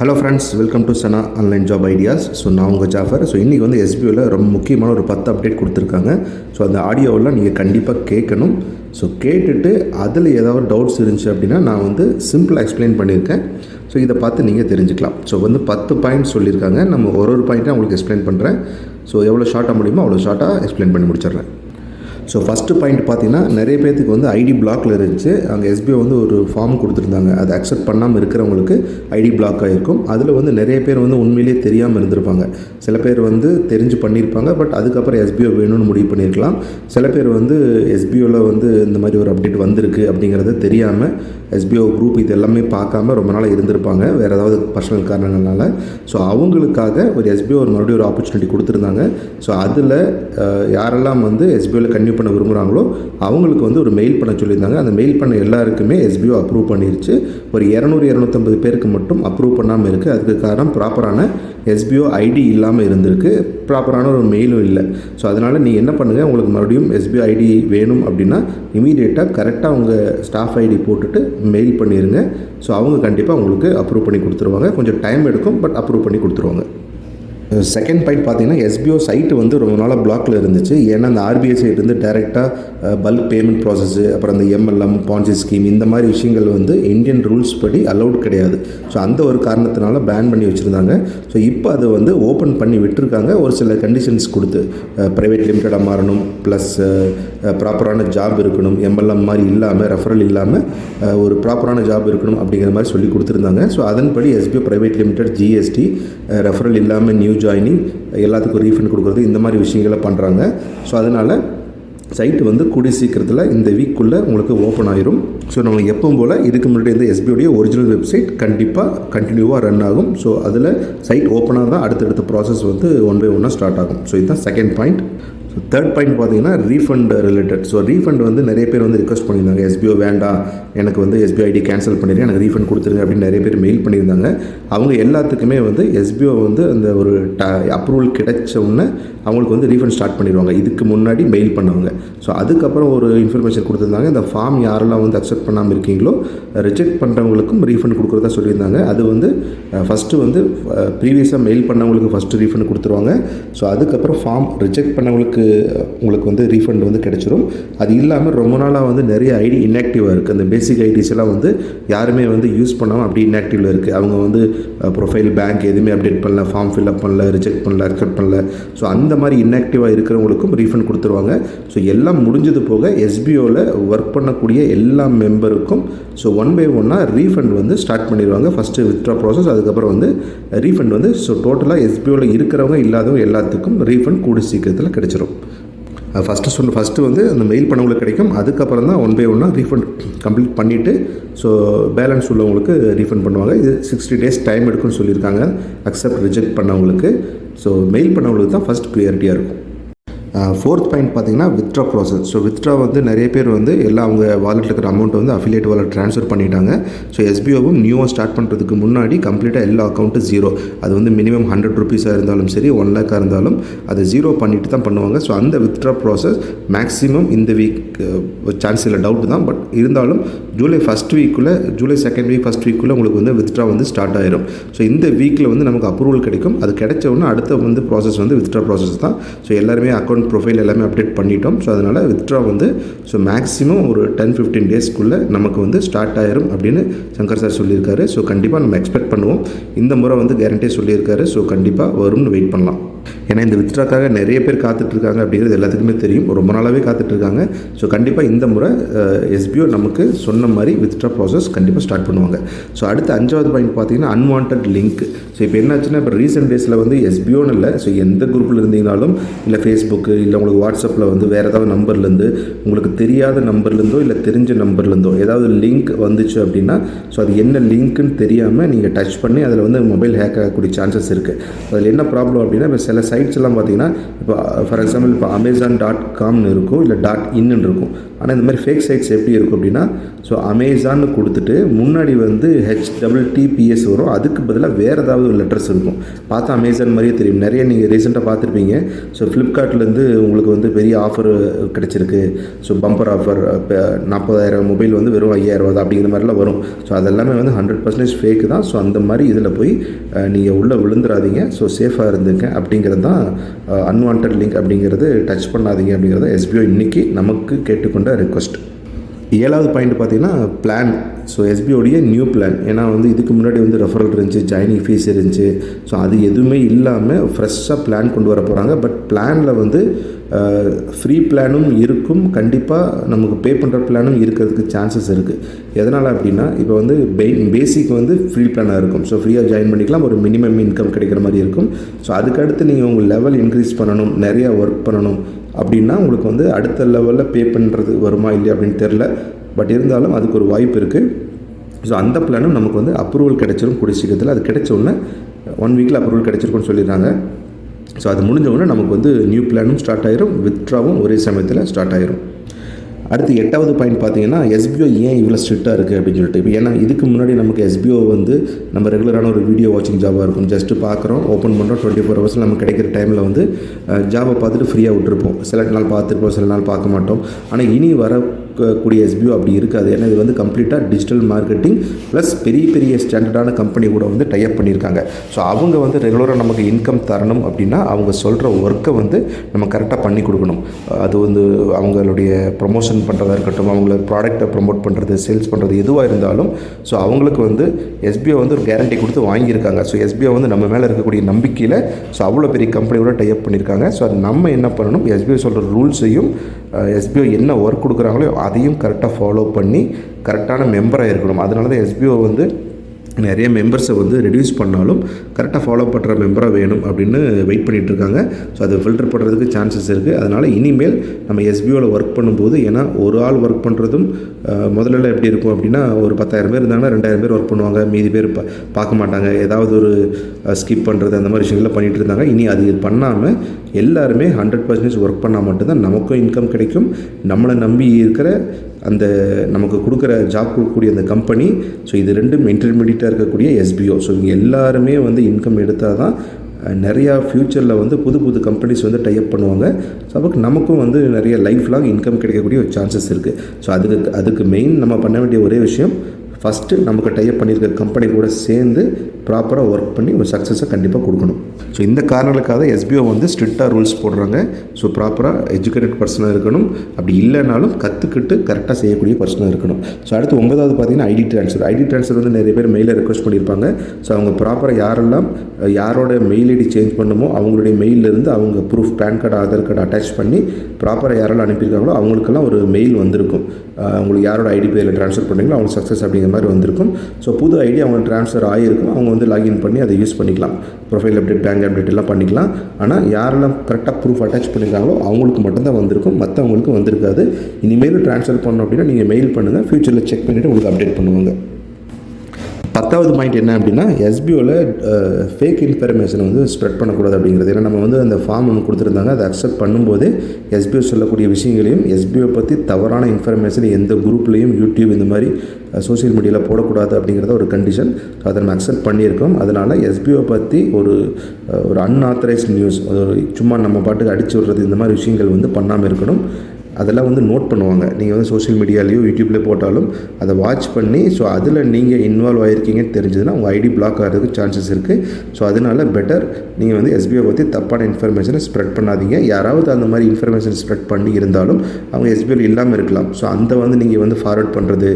Hello friends welcome to Sana online job ideas so நான் உங்கள் Jaffer so இன்றைக்கி வந்து எஸ்பிஓவில் ரொம்ப முக்கியமான ஒரு பத்து அப்டேட் கொடுத்துருக்காங்க. ஸோ அந்த ஆடியோவெல்லாம் நீங்கள் கண்டிப்பாக கேட்கணும். ஸோ கேட்டுட்டு அதில் ஏதாவது டவுட்ஸ் இருந்துச்சு அப்படின்னா நான் வந்து சிம்பிளாக எக்ஸ்பிளைன் பண்ணியிருக்கேன். ஸோ இதை பார்த்து நீங்கள் தெரிஞ்சுக்கலாம். ஸோ வந்து பத்து பாயிண்ட் சொல்லியிருக்காங்க. நம்ம ஒரு ஒரு பாயிண்ட்டாக உங்களுக்கு எக்ஸ்பிளைன் பண்ணுறேன் ஸோ எவ்வளோ ஷார்ட்டாக முடியுமோ அவ்வளோ ஷார்ட்டாக எக்ஸ்பிளைன் பண்ணி முடிச்சிடுறேன். ஸோ ஃபஸ்ட்டு பாயிண்ட் பார்த்தீங்கன்னா நிறைய பேர்த்துக்கு வந்து ஐடி பிளாக்ல இருந்துச்சு. அங்கே எஸ்பிஐ வந்து ஒரு ஃபார்ம் கொடுத்துருந்தாங்க. அதை அக்செப்ட் பண்ணாமல் இருக்கிறவங்களுக்கு ஐடி பிளாக் ஆகிருக்கும் அதில் வந்து நிறைய பேர் வந்து உண்மையிலேயே தெரியாமல் இருந்திருப்பாங்க. சில பேர் வந்து தெரிஞ்சு பண்ணியிருப்பாங்க. பட் அதுக்கப்புறம் எஸ்பிஓ வேணும்னு முடிவு பண்ணியிருக்கலாம். சில பேர் வந்து எஸ்பிஓவில் வந்து இந்த மாதிரி ஒரு அப்டேட் வந்திருக்கு அப்படிங்கிறத தெரியாமல் எஸ்பிஓ குரூப் இது எல்லாமே பார்க்காம ரொம்ப நாளாக இருந்திருப்பாங்க. வேறு ஏதாவது பர்சனல் காரணங்களால் ஸோ அவங்களுக்காக ஒரு எஸ்பிஓ ஒரு மறுபடியும் ஒரு ஆப்பர்ச்சுனிட்டி கொடுத்துருந்தாங்க. ஸோ அதில் யாரெல்லாம் வந்து எஸ்பிஓவில் கன்யூ பண்ண விரும்புகிறாங்களோ அவங்களுக்கு வந்து ஒரு மெயில் பண்ண சொல்லியிருந்தாங்க. அந்த மெயில் பண்ண எல்லாருக்குமே எஸ்பிஓ அப்ரூவ் பண்ணிருச்சு. ஒரு இரநூறு இரநூத்தம்பது பேருக்கு மட்டும் அப்ரூவ் பண்ணாமல் இருக்குது அதுக்கு காரணம் ப்ராப்பரான எஸ்பிஓ ஐடி இல்லாமல் இருந்திருக்கு. ப்ராப்பரான ஒரு மெயிலும் இல்லை. ஸோ அதனால் நீ என்ன பண்ணுங்கள் உங்களுக்கு மறுபடியும் எஸ்பிஓ ஐடி வேணும் அப்படின்னா இமீடியட்டாக கரெக்டாக உங்கள் ஸ்டாஃப் ஐடி போட்டுட்டு மெயில் பண்ணிடுங்க ஸோ அவங்க கண்டிப்பாக உங்களுக்கு அப்ரூவ் பண்ணி கொடுத்துருவாங்க. கொஞ்சம் டைம் எடுக்கும் பட் அப்ரூவ் பண்ணி கொடுத்துருவாங்க. செகண்ட் பாயிண்ட் பார்த்தீங்கன்னா எஸ்பிஓ சைட்டு வந்து ரொம்ப நாளாக பிளாக்ல இருந்துச்சு. ஏன்னா அந்த ஆர்பிஐ சைட் வந்து டைரெக்டாக பல்க் பேமெண்ட் ப்ராசஸ்ஸு அப்புறம் அந்த எம்எல்எம் பான்சி ஸ்கீம் இந்த மாதிரி விஷயங்கள் வந்து இந்தியன் ரூல்ஸ் படி அலௌட் கிடையாது. ஸோ அந்த ஒரு காரணத்தினால பேன் பண்ணி வச்சுருந்தாங்க. ஸோ இப்போ அதை வந்து ஓப்பன் பண்ணி விட்டுருக்காங்க. ஒரு சில கண்டிஷன்ஸ் கொடுத்து ப்ரைவேட் லிமிட்டடாக மாறணும் ப்ளஸ் ப்ராப்பரான ஜாப் இருக்கணும் எம்எல்எம் மாதிரி இல்லாமல் ரெஃபரல் இல்லாமல் ஒரு ப்ராப்பரான ஜாப் இருக்கணும் அப்படிங்கிற மாதிரி சொல்லி கொடுத்துருந்தாங்க. ஸோ அதன்படி SPO private limited GST referral இல்லாமல் நியூ ஜாயினிங் எல்லாத்துக்கும் ரீஃபண்ட் கொடுக்குறது இந்த மாதிரி விஷயங்களை பண்ணுறாங்க ஸோ அதனால் சைட்டு வந்து கூடிய சீக்கிரத்தில் இந்த வீக்குள்ளே உங்களுக்கு ஓப்பன் ஆயிரும். ஸோ நம்ம எப்பவும் போல் இதுக்கு முன்னாடி இந்த எஸ்பியோடைய ஒரிஜினல் வெப்சைட் கண்டிப்பாக கண்டினியூவாக ரன் ஆகும். ஸோ அதில் சைட் ஓப்பனாக தான் அடுத்தடுத்த ப்ராசஸ் வந்து ஒன் பை ஒன்னாக ஸ்டார்ட் ஆகும். ஸோ இதுதான் second point so third point பார்த்தீங்கன்னா ரீஃபண்ட் ரிலேட்டட் ஸோ ரீஃபண்ட் வந்து நிறைய பேர் வந்து ரிக்வஸ்ட் பண்ணியிருந்தாங்க. எஸ்பிஓ வேண்டாம். எனக்கு வந்து எஸ்பிஐ ஐடி கேன்சல் பண்ணிடுங்க. எனக்கு ரீஃபண்ட் கொடுத்துருங்க அப்படின்னு நிறைய பேர் மெயில் பண்ணியிருந்தாங்க. அவங்க எல்லாத்துக்குமே வந்து எஸ்பிஓ வந்து அந்த ஒரு ட அப்ரூவல் கிடைச்ச உடனே அவங்களுக்கு வந்து ரீஃபண்ட் ஸ்டார்ட் பண்ணிடுவாங்க. இதுக்கு முன்னாடி மெயில் பண்ணவங்க. ஸோ அதுக்கப்புறம் ஒரு இன்ஃபர்மேஷன் கொடுத்துருந்தாங்க. இந்த ஃபார்ம் யாரெல்லாம் வந்து அக்செப்ட் பண்ணாமல் இருக்கீங்களோ ரிஜெக்ட் பண்ணுறவங்களுக்கும் ரீஃபண்ட் கொடுக்குறதா சொல்லியிருந்தாங்க. அது வந்து ஃபஸ்ட்டு வந்து ப்ரீவியஸாக மெயில் பண்ணவங்களுக்கு ஃபஸ்ட்டு ரீஃபண்ட் கொடுத்துருவாங்க. ஸோ அதுக்கப்புறம் ஃபார்ம் ரிஜெக்ட் பண்ணவங்களுக்கு உங்களுக்கு வந்து ரீஃபண்ட் வந்து கிடைச்சிரும். அது இல்லாமல் ரொம்ப நாளாக வந்து நிறைய ஐடி இன்ஆக்டிவாக இருக்குது அந்த பேசிக் ஐடிஸ் எல்லாம் வந்து யாருமே வந்து யூஸ் பண்ணாமல் அப்படி இன்ஆக்டிவில் இருக்குது அவங்க வந்து ப்ரொஃபைல் பேங்க் எதுவுமே அப்டேட் பண்ணல ஃபார்ம் ஃபில்அப் பண்ணல ரிஜெக்ட் பண்ணல அக்செப்ட் பண்ணல. ஸோ அந்த மாதிரி இன்ஆக்டிவாக இருக்கிறவங்களுக்கும் ரீஃபண்ட் கொடுத்துருவாங்க. ஸோ எல்லாம் முடிஞ்சது போக எஸ்பிஓவில் ஒர்க் பண்ணக்கூடிய எல்லா மெம்பருக்கும் ஸோ ஒன் பை ஒன்னாக ரீஃபண்ட் வந்து ஸ்டார்ட் பண்ணிடுவாங்க. ஃபஸ்ட்டு வித்ட்ரா ப்ராசஸ் அதுக்கப்புறம் வந்து ரீஃபண்ட் வந்து ஸோ டோட்டலாக எஸ்பிஓவில் இருக்கிறவங்க இல்லாதவங்க எல்லாத்துக்கும் ரீஃபண்ட் கூடி சீக்கிரத்தில் கிடச்சிரும். ஃபஸ்ட்டு சொன்ன ஃபஸ்ட்டு வந்து அந்த மெயில் பண்ணவங்களுக்கு கிடைக்கும். அதுக்கப்புறம் தான் ஒன் பை ஒன்னாக ரீஃபண்ட் கம்ப்ளீட் பண்ணிவிட்டு ஸோ பேலன்ஸ் உள்ளவங்களுக்கு ரீஃபண்ட் பண்ணுவாங்க. இது சிக்ஸ்டி டேஸ் டைம் எடுக்கும்னு சொல்லியிருக்காங்க. அக்செப்ட் ரிஜெக்ட் பண்ணவங்களுக்கு. ஸோ மெயில் பண்ணவங்களுக்கு தான் ஃபஸ்ட் ப்ரியாரிட்டியாக இருக்கும். ஃபோர்த் பாயிண்ட் பார்த்தீங்கன்னா வித்ட்ரா ப்ராசஸ் ஸோ வித்ட்ரா வந்து நிறைய பேர் வந்து எல்லாம் அவங்க வாலெட்டில் இருக்கிற அமௌண்ட் வந்து அஃபிலியேட் வாலெட் ட்ரான்ஸ்ஃபர் பண்ணிட்டாங்க. ஸோ எஸ்பிஓவும் நியூவாக ஸ்டார்ட் பண்ணுறதுக்கு முன்னாடி கம்ப்ளீட்டாக எல்லா அக்கௌண்ட்டும் ஜீரோ அது வந்து மினிமம் ஹண்ட்ரட் ருபீஸாக இருந்தாலும் சரி ஒன் லேக்காக இருந்தாலும் அதை ஜீரோ பண்ணிட்டு தான் பண்ணுவாங்க. ஸோ அந்த வித்ட்ரா ப்ராசஸ் மேக்ஸிமம் இந்த வீக் சான்ஸ் இல்லை டவுட் தான். பட் இருந்தாலும் ஜூலை ஃபஸ்ட் வீக்குள்ளே ஜூலை செகண்ட் வீக் ஃபஸ்ட் வீக்குள்ளே உங்களுக்கு வந்து வித்ட்ரா வந்து ஸ்டார்ட் ஆயிரும். ஸோ இந்த வீக்கில் வந்து நமக்கு அப்ரூவல் கிடைக்கும். அது கிடைச்ச உடனே அடுத்த வந்து ப்ராசஸ் வந்து வித்ட்ரா ப்ராசஸ் தான். ஸோ எல்லாருமே அக்கௌண்ட் ப்ரொஃபைல் எல்லாமே அப்டேட் பண்ணிட்டோம். ஸோ அதனால் வித்ட்ரா வந்து ஸோ மேக்ஸிமம் ஒரு டென் ஃபிஃப்டீன் டேஸ்க்குள்ளே நமக்கு வந்து ஸ்டார்ட் ஆயிரும் அப்படின்னு சங்கர் சார் சொல்லியிருக்காரு. ஸோ கண்டிப்பாக நம்ம எக்ஸ்பெக்ட் பண்ணுவோம். இந்த முறை வந்து கேரண்டியாக சொல்லியிருக்காரு. ஸோ கண்டிப்பாக வரும்னு வெயிட் பண்ணலாம். ஏன்னா இந்த வித்ட்ராக்காக நிறைய பேர் காத்துட்ருக்காங்க அப்படிங்கிறது எல்லாத்துக்குமே தெரியும். ரொம்ப நாளாகவே காத்துட்ருக்காங்க. ஸோ கண்டிப்பாக இந்த முறை எஸ்பிஓ நமக்கு சொன்ன மாதிரி வித்ட்ரா ப்ராசஸ் கண்டிப்பாக ஸ்டார்ட் பண்ணுவாங்க. ஸோ அடுத்து அஞ்சாவது பாயிண்ட் பார்த்தீங்கன்னா அன்வான்ட் லிங்க் ஸோ இப்போ என்னாச்சுன்னா இப்போ ரீசெண்ட் டேஸில் வந்து எஸ்பிஓன்னு இல்லை. ஸோ எந்த குரூப்பில் இருந்தீங்கனாலும் இல்லை ஃபேஸ்புக்கு இல்லை உங்களுக்கு வாட்ஸ்அப்பில் வந்து வேறு ஏதாவது நம்பர்லேருந்து உங்களுக்கு தெரியாத நம்பர்லேருந்தோ இல்லை தெரிஞ்ச நம்பர்லேருந்தோ ஏதாவது லிங்க் வந்துச்சு அப்படின்னா ஸோ அது என்ன லிங்க்குன்னு தெரியாமல் நீங்கள் டச் பண்ணி அதில் வந்து மொபைல் ஹேக் ஆகக்கூடிய சான்சஸ் இருக்குது அதில் என்ன ப்ராப்ளம் அப்படின்னா இப்போ சில சைட்ஸ் எல்லாம் பார்த்தீங்கன்னா இப்போ ஃபார் எக்ஸாம்பிள் இப்போ அமேசான் டாட் காம்னு இருக்கும் இல்லை டாட் இன்னு இருக்கும் ஆனால் இந்த மாதிரி ஃபேக் சைட்ஸ் எப்படி இருக்கும் அப்படின்னா ஸோ அமேசான்னு கொடுத்துட்டு முன்னாடி வந்து ஹெச் டபுள் டிபிஎஸ் வரும். அதுக்கு பதிலாக வேறு ஏதாவது ஒரு லெட்டர்ஸ் இருக்கும். பார்த்தா அமேசான் மாதிரியே தெரியும். நிறைய நீங்கள் ரீசெண்டாக பார்த்துருப்பீங்க. ஸோ ஃப்ளிப்கார்ட்லேருந்து உங்களுக்கு வந்து பெரிய ஆஃபர் கிடச்சிருக்கு. ஸோ பம்பர் ஆஃபர் இப்போ நாற்பதாயிரம் மொபைல் வந்து வெறும் ஐயாயிரம் தான் அப்படிங்கிற மாதிரிலாம் வரும். ஸோ அதெல்லாமே வந்து ஹண்ட்ரட் பர்சன்டேஜ் ஃபேக்கு தான். ஸோ அந்த மாதிரி இதில் போய் நீங்கள் உள்ளே விழுந்துடாதீங்க ஸோ சேஃபாக இருந்துங்க. அப்படிங்கிறது தான் அன்வான்ட் லிங்க் அப்படிங்கிறது டச் பண்ணாதீங்க அப்படிங்கிறத எஸ்பிஓ இன்றைக்கி நமக்கு கேட்டுக்கொண்ட ரெக்வஸ்ட் ஏழாவது பாயிண்ட் பார்த்தீங்கன்னா பிளான் ஸோ எஸ்பிஓடைய நியூ பிளான் ஏன்னா வந்து இதுக்கு முன்னாடி வந்து ரெஃபரல் இருந்துச்சு ஜாயினிங் ஃபீஸ் இருந்துச்சு. ஸோ அது எதுவுமே இல்லாமல் ஃப்ரெஷ்ஷாக பிளான் கொண்டு வர போகிறாங்க பட் பிளானில் வந்து ஃப்ரீ பிளானும் இருக்கும். கண்டிப்பாக நமக்கு பே பண்ணுற பிளானும் இருக்கிறதுக்கு சான்சஸ் இருக்குது எதனால் அப்படின்னா இப்போ வந்து பே பேசிக் வந்து ஃப்ரீ பிளானாக இருக்கும். ஸோ ஃப்ரீயாக ஜாயின் பண்ணிக்கலாம். ஒரு மினிமம் இன்கம் கிடைக்கிற மாதிரி இருக்கும். ஸோ அதுக்கடுத்து நீங்கள் உங்கள் லெவல் இன்க்ரீஸ் பண்ணணும். நிறையா ஒர்க் பண்ணணும். அப்படின்னா உங்களுக்கு வந்து அடுத்த லெவலில் பே பண்ணுறது வருமா இல்லையா அப்படின்னு தெரில பட் இருந்தாலும் அதுக்கு ஒரு வாய்ப்பு இருக்குது ஸோ அந்த பிளானும் நமக்கு வந்து அப்ரூவல் கிடைச்சிரும் கூடிய சீக்கிரத்தில். அது கிடைச்ச உடனே ஒன் வீக்கில் அப்ரூவல் கிடைச்சிருக்குன்னு சொல்லிடுறாங்க. ஸோ அது முடிஞ்ச உடனே நமக்கு வந்து நியூ பிளானும் ஸ்டார்ட் ஆயிரும். வித்ட்ராவும் ஒரே சமயத்தில் ஸ்டார்ட் ஆயிரும். அடுத்து எட்டாவது பாயிண்ட் பார்த்தீங்கன்னா எஸ்பிஓ ஏன் இவ்வளோ ஸ்ட்ரிக்டாக இருக்குது அப்படின்னு சொல்லிட்டு. இப்போ ஏன்னா இதுக்கு முன்னாடி நமக்கு எஸ்பிஓ வந்து நம்ம ரெகுலரான ஒரு வீடியோ வாட்சிங் ஜாபாக இருக்கும். ஜஸ்ட்டு பார்க்குறோம் ஓப்பன் பண்ணுறோம் டுவெண்ட்டி ஃபோர் ஹவர்ஸில் நமக்கு கிடைக்கிற டைமில் வந்து ஜாபை பார்த்துட்டு ஃப்ரீயாக விட்டுருப்போம். சில நாள் பார்த்துருப்போம் சில நாள் பார்க்க மாட்டோம். ஆனால் இனி வர கூடிய எஸ்பிஓ அப்படி இருக்காது. ஏன்னா இது வந்து கம்ப்ளீட்டாக டிஜிட்டல் மார்க்கெட்டிங் ப்ளஸ் பெரிய பெரிய ஸ்டாண்டர்டான கம்பெனி கூட வந்து டைப் பண்ணியிருக்காங்க. ஸோ அவங்க வந்து ரெகுலராக நமக்கு இன்கம் தரணும் அப்படின்னா அவங்க சொல்கிற ஒர்க்கை வந்து நம்ம கரெக்டாக பண்ணி கொடுக்கணும். அது வந்து அவங்களுடைய ப்ரொமோஷன் பண்ணுறதா இருக்கட்டும் அவங்கள ப்ராடக்ட்டை ப்ரொமோட் பண்ணுறது சேல்ஸ் பண்ணுறது எதுவாக இருந்தாலும் ஸோ அவங்களுக்கு வந்து எஸ்பிஓ வந்து ஒரு கேரண்டி கொடுத்து வாங்கியிருக்காங்க. ஸோ எஸ்பிஓ வந்து நம்ம மேலே இருக்கக்கூடிய நம்பிக்கையில் ஸோ அவ்வளோ பெரிய கம்பெனியோட டைப் பண்ணியிருக்காங்க. ஸோ நம்ம என்ன பண்ணணும்? எஸ்பிஓ சொல்கிற ரூல்ஸையும் எஸ்பிஓ என்ன ஒர்க் கொடுக்குறாங்களோ அதையும் கரெக்டாக ஃபாலோ பண்ணி கரெக்டான மெம்பராக இருக்கணும். அதனால தான் எஸ்பிஓ வந்து நிறைய மெம்பர்ஸை வந்து ரெடியூஸ் பண்ணாலும் கரெக்டாக ஃபாலோ பண்ணுற மெம்பராக வேணும் அப்படின்னு வெயிட் பண்ணிகிட்டு இருக்காங்க. ஸோ அதை ஃபில்டர் பண்ணுறதுக்கு சான்சஸ் இருக்குது அதனால் இனிமேல் நம்ம எஸ்பிஓவில் ஒர்க் பண்ணும்போது ஏன்னா ஒரு ஆள் ஒர்க் பண்ணுறதும் முதல்ல எப்படி இருக்கும் அப்படின்னா ஒரு பத்தாயிரம் பேர் இருந்தாங்கன்னா ரெண்டாயிரம் பேர் ஒர்க் பண்ணுவாங்க. மீதி பேர் பா பார்க்க மாட்டாங்க. ஏதாவது ஒரு ஸ்கிப் பண்ணுறது அந்த மாதிரி விஷயங்கள்லாம் பண்ணிகிட்டு இருந்தாங்க. இனி அது பண்ணாமல் எல்லாருமே ஹண்ட்ரட் பர்சன்டேஜ் ஒர்க் பண்ணால் மட்டும்தான் நமக்கும் இன்கம் கிடைக்கும். நம்மளை நம்பி இருக்கிற அந்த நமக்கு கொடுக்குற ஜாப் கொடுக்கக்கூடிய அந்த கம்பெனி ஸோ இது ரெண்டும் இன்டர்மீடியட்டாக இருக்கக்கூடிய எஸ்பிஓ ஸோ இவங்க எல்லாருமே வந்து இன்கம் எடுத்தால் தான் நிறையா ஃப்யூச்சரில் வந்து புது புது கம்பெனிஸ் வந்து டைப் பண்ணுவாங்க. ஸோ அப்போ நமக்கும் வந்து நிறைய லைஃப் லாங் இன்கம் கிடைக்கக்கூடிய ஒரு சான்சஸ் இருக்குது ஸோ அதுக்கு அதுக்கு மெயின் நம்ம பண்ண வேண்டிய ஒரே விஷயம் ஃபஸ்ட்டு நமக்கு டைப் பண்ணியிருக்க கம்பெனி கூட சேர்ந்து ப்ராப்பராக ஒர்க் பண்ணி ஒரு சக்ஸஸை கண்டிப்பாக கொடுக்கணும். ஸோ இந்த காரணங்களுக்காக எஸ்பிஓ வந்து ஸ்ட்ரிக்டாக ரூல்ஸ் போடுறாங்க. ஸோ ப்ராப்பராக எஜுகேட்டட் பர்சனாக இருக்கணும். அப்படி இல்லைனாலும் கற்றுக்கிட்டு கரெக்டாக செய்யக்கூடிய பர்சனாக இருக்கணும். ஸோ அடுத்து ஒன்பதாவது பார்த்தீங்கன்னா ஐடி ட்ரான்ஸ்ஃபர் ஐடி ட்ரான்ஸ்ஃபர் வந்து நிறைய பேர் மெயிலில் ரெக்வஸ்ட் பண்ணியிருப்பாங்க. ஸோ அவங்க ப்ராப்பராக யாரெல்லாம் யாரோட மெயில் ஐடி சேஞ்ச் பண்ணுமோ அவங்களுடைய மெயிலிருந்து அவங்க proof PAN card Aadhaar card attach பண்ணி ப்ராப்பராக யாரெல்லாம் அனுப்பியிருக்காங்களோ அவங்களுக்கெல்லாம் ஒரு மெயில் வந்திருக்கும். உங்களுக்கு யாரோட ஐடி பேரில் ட்ரான்ஸ்ஃபர் பண்ணுறீங்களோ அவங்க சக்ஸஸ் அப்படிங்கிற மாதிரி வந்திருக்கும். ஸோ புது ஐடி அவங்க ட்ரான்ஸ்ஃபர் ஆகிருக்கும் அவங்க வந்து லாகின் பண்ணி அதை யூஸ் பண்ணிக்கலாம். ப்ரொஃபைல் அப்டேட் பேங்க் அப்டேட் எல்லாம் பண்ணிக்கலாம். ஆனால் யாரெல்லாம் கரெக்டாக ப்ரூஃப் அட்டாச் பண்ணியிருக்காங்களோ அவங்களுக்கு மட்டும்தான் வந்திருக்கும். மற்றவங்களுக்கு வந்திருக்காது. இனிமேல் ட்ரான்ஸ்ஃபர் பண்ணோம் அப்படின்னா நீங்கள் மெயில் பண்ணுங்கள் ஃப்யூச்சரில் செக் பண்ணிவிட்டு உங்களுக்கு அப்டேட் பண்ணுவாங்க. பத்தாவது பாயிண்ட் என்ன அப்படின்னா எஸ்பிஓவில் ஃபேக் இன்ஃபர்மேஷனை வந்து ஸ்ப்ரெட் பண்ணக்கூடாது அப்படிங்கிறது. ஏன்னா நம்ம வந்து அந்த ஃபார்ம் ஒன்று கொடுத்துருந்தாங்க. அதை அக்செப்ட் பண்ணும்போது எஸ்பிஓ சொல்லக்கூடிய விஷயங்களையும் எஸ்பிஓ பற்றி தவறான இன்ஃபர்மேஷன் எந்த குரூப்லேயும் யூடியூப் இந்த மாதிரி சோசியல் மீடியாவில் போடக்கூடாது அப்படிங்கிறத ஒரு கண்டிஷன் அதை நம்ம அக்செப்ட் பண்ணியிருக்கோம். அதனால் எஸ்பிஓ பற்றி ஒரு ஒரு அன்ஆத்தரைஸ்ட் நியூஸ் சும்மா நம்ம பாட்டுக்கு அடிச்சு விடுறது இந்த மாதிரி விஷயங்கள் வந்து பண்ணாமல் இருக்கணும். அதெல்லாம் வந்து நோட் பண்ணுவாங்க. நீங்கள் வந்து சோஷியல் மீடியாலேயோ யூடியூப்லேயோ போட்டாலும் அதை வாட்ச் பண்ணி ஸோ அதில் நீங்கள் இன்வால்வ் ஆகிருக்கீங்கன்னு தெரிஞ்சதுன்னா உங்கள் ஐடி பிளாக் ஆகிறதுக்கு சான்சஸ் இருக்குது ஸோ அதனால் பெட்டர் நீங்கள் வந்து எஸ்பிஐ பற்றி தப்பான இன்ஃபர்மேஷனை ஸ்ப்ரெட் பண்ணாதீங்க. யாராவது அந்த மாதிரி இன்ஃபர்மேஷன் ஸ்ப்ரெட் பண்ணி இருந்தாலும் அவங்க எஸ்பிஐயில் இல்லாமல் இருக்கலாம். ஸோ அந்த வந்து நீங்கள் வந்து ஃபார்வர்ட் பண்ணுறது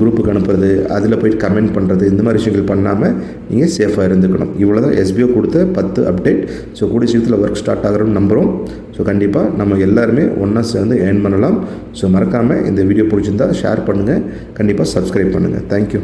குரூப்புக்கு அனுப்புறது அதில் போயிட்டு கமெண்ட் பண்ணுறது இந்த மாதிரி விஷயங்கள் பண்ணாமல் நீங்கள் சேஃபாக இருந்துக்கணும். இவ்வளோ தான் எஸ்பிஓ கொடுத்த பத்து அப்டேட் ஸோ கூடிய சீக்கிரத்தில் ஒர்க் ஸ்டார்ட் ஆகிறோம்னு நம்புகிறோம் ஸோ கண்டிப்பாக நம்ம எல்லாருமே ஒன்றா சேர்ந்து ஏர்ன் பண்ணலாம். ஸோ மறக்காமல் இந்த வீடியோ பிடிச்சிருந்தா ஷேர் பண்ணுங்கள் கண்டிப்பாக சப்ஸ்கிரைப் பண்ணுங்கள் தேங்க்யூ